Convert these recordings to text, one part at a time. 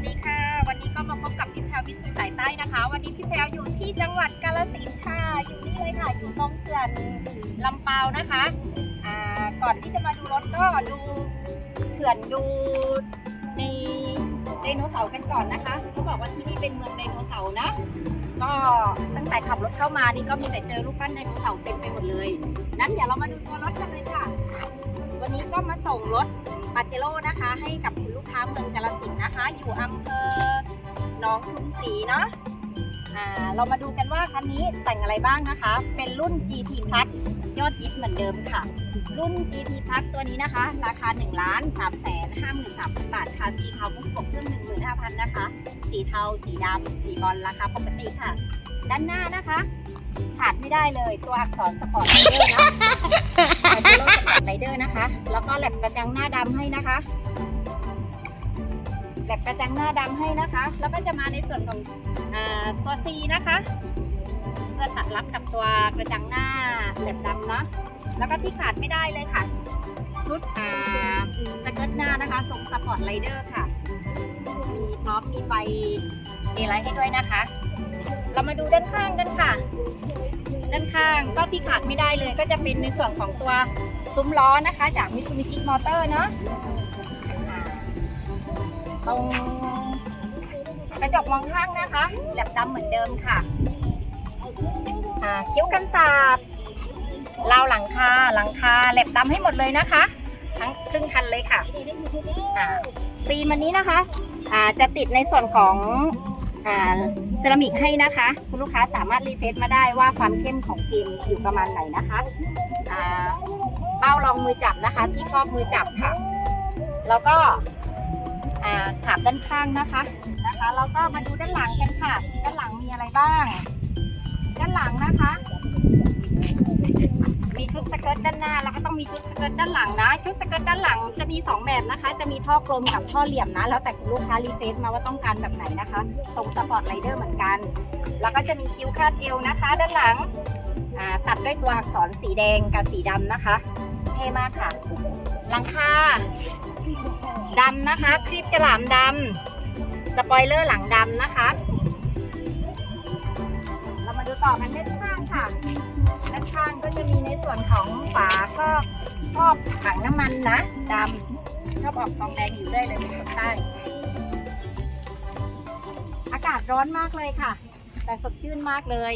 วัสดีค่ะ วันนี้ก็มาพบกับพี่แพรววิสุทธิ์สายใต้นะคะ วันนี้พี่แพรวอยู่ที่จังหวัดกาฬสินธุ์ค่ะ อยู่นี่เลยค่ะ อยู่ตรงเขื่อนลำเปานะคะอ่าก่อนที่จะมาดูรถก็ดูเขื่อนดูในไดโนเสาร์กันก่อนนะคะเขาบอกว่าที่นี่เป็นเมืองไดโนเสาร์นะ ก็ตั้งแต่ขับรถเข้ามานี่ก็มีแต่เจอรูปปั้นไดโนเสาร์เต็มไปหมดเลย นั้นเดี๋ยวเรามาดูตัวรถกันเลยค่ะ วันนี้ก็มาส่งรถ ปาเจโร่นะคะ ให้กับคุณลูกค้าเมืองกาฬสินนะคะ อยู่อำเภอหนองชุมศรีเนาะอ่าเรามาดูกันว่าคันนี้แต่งอะไรบ้างนะคะ เป็นรุ่น GT Plus ยอดฮิตเหมือนเดิมค่ะ รุ่น GT Plus ตัวนี้นะคะ ราคา1ล้าน3แสน53,000 บาทค่ะสีขาวมุกกบเครื่อง 15,000 นะคะ สีเทา สีดำ สีบอลราคาปกติค่ะ ด้านหน้านะคะ ขาดไม่ได้เลยตัวอักษรสปอร์ตไลเดอร์นะปาเจโร่สปอร์ตไลเดอร์นะคะ แล้วก็แหลบกระจังหน้าดำให้นะคะแหลบกระจังหน้าดำให้นะคะ แล้วก็จะมาในส่วนของอตัว C นะคะ เพื่อตัดรับกับตัวกระจังหน้าแหลบดำเนาะแล้วก็ที่ขาดไม่ได้เลยค่ะ ชุดสเกิร์ตหน้านะคะทรงสปอร์ตไลเดอร์ค่ะ มีพร้อมมีไฟ เดย์ไลท์ให้ด้วยนะคะ เรามาดูด้านข้างกันค่ะ ด้านข้างก็ที่ขาดไม่ได้เลย ก็จะเป็นในส่วนของตัวซุ้มล้อนะคะ จาก Mitsubishi Motor เนาะตรงกระจกมองข้างนะคะแหลบดำเหมือนเดิมค่ะอ่าคิ้วกันศาสตร์ราวหลังคาหลังคาแหลบดำให้หมดเลยนะคะ ทั้งครึ่งคันเลยค่ะฟิล์มอันนี้นะคะอ่าจะติดในส่วนของเซรามิกให้นะคะ คุณลูกค้าสามารถรีเฟซมาได้ว่าความเข้มของฟิล์มอยู่ประมาณไหนนะคะเป้ารองมือจับนะคะ ที่ครอบมือจับค่ะ แล้วก็ขาบด้านข้างนะคะนะคะแล้วก็มาดูด้านหลังกันค่ะ ด้านหลังมีอะไรบ้าง ด้านหลังนะคะ มีชุดสเกิร์ตด้านหน้าแล้วก็ต้องมีชุดสเกิร์ตด้านหลังนะ ชุดสเกิร์ตด้านหลังจะมี 2 แบบนะคะ จะมีท่อกลมกับท่อเหลี่ยมนะ แล้วแต่คุณลูกค้ารีเฟซมาว่าต้องการแบบไหนนะคะทรงสปอร์ตไลเดอร์เหมือนกัน แล้วก็จะมีคิ้วคาดเอวนะคะ ด้านหลังตัดด้วยตัวอักษรสีแดงกับสีดำนะคะเท่มากค่ะหลังคาดำนะคะ คลิปฉลามดำสปอยเลอร์หลังดำนะคะ ต่อกันด้านข้างค่ะด้านข้างก็จะมีในส่วนของฝาก็ครอบถังน้ำมันนะดำชอบออกทองแดงอยู่เรื่อยเลยเป็นคนใต้ อากาศร้อนมากเลยค่ะ แต่สดชื่นมากเลย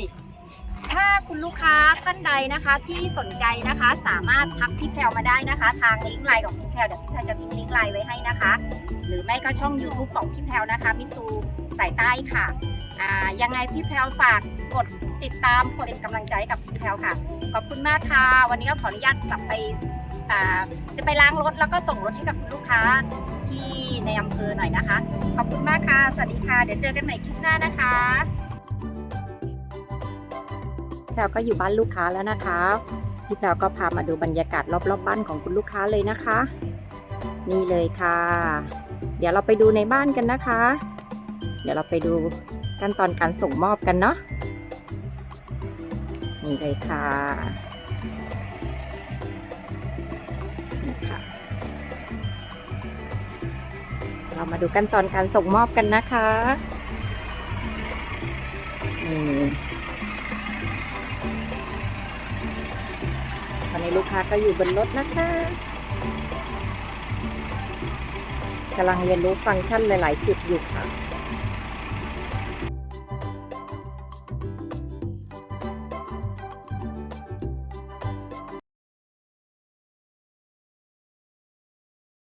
ถ้าคุณลูกค้าท่านใดนะคะที่สนใจนะคะ สามารถทักพี่แพรวมาได้นะคะ ทางลิงก์ไลน์ของพี่แพรวเดี๋ยวพี่แพรวจะทิ้งลิงก์ไลน์ไว้ให้นะคะ หรือไม่ก็ช่อง YouTube ของพี่แพรวนะคะมิซู สายใต้ค่ะอ่ายังไงพี่แพรวฝากกดติดตามกดเป็นกำลังใจกับพี่แพรวค่ะ ขอบคุณมากค่ะ วันนี้ก็ขออนุญาตกลับไปอ่าจะไปล้างรถแล้วก็ส่งรถให้กับคุณลูกค้าที่ในอำเภอหน่อยนะคะ ขอบคุณมากค่ะ สวัสดีค่ะ เดี๋ยวเจอกันใหม่คลิปหน้านะคะแพรวก็อยู่บ้านลูกค้าแล้วนะคะ พี่แพรวก็พามาดูบรรยากาศรอบๆบ้านของคุณลูกค้าเลยนะคะ นี่เลยค่ะ เดี๋ยวเราไปดูในบ้านกันนะคะ เดี๋ยวเราไปดูขั้นตอนการส่งมอบกันเนาะนี่เลยค่ะนี่ค่ะ เรามาดูขั้นตอนการส่งมอบกันนะคะนี่ตอนนี้ลูกค้าก็อยู่บนรถนะคะกำลังเรียนรู้ฟังก์ชันหลาย ๆ จุดอยู่ค่ะ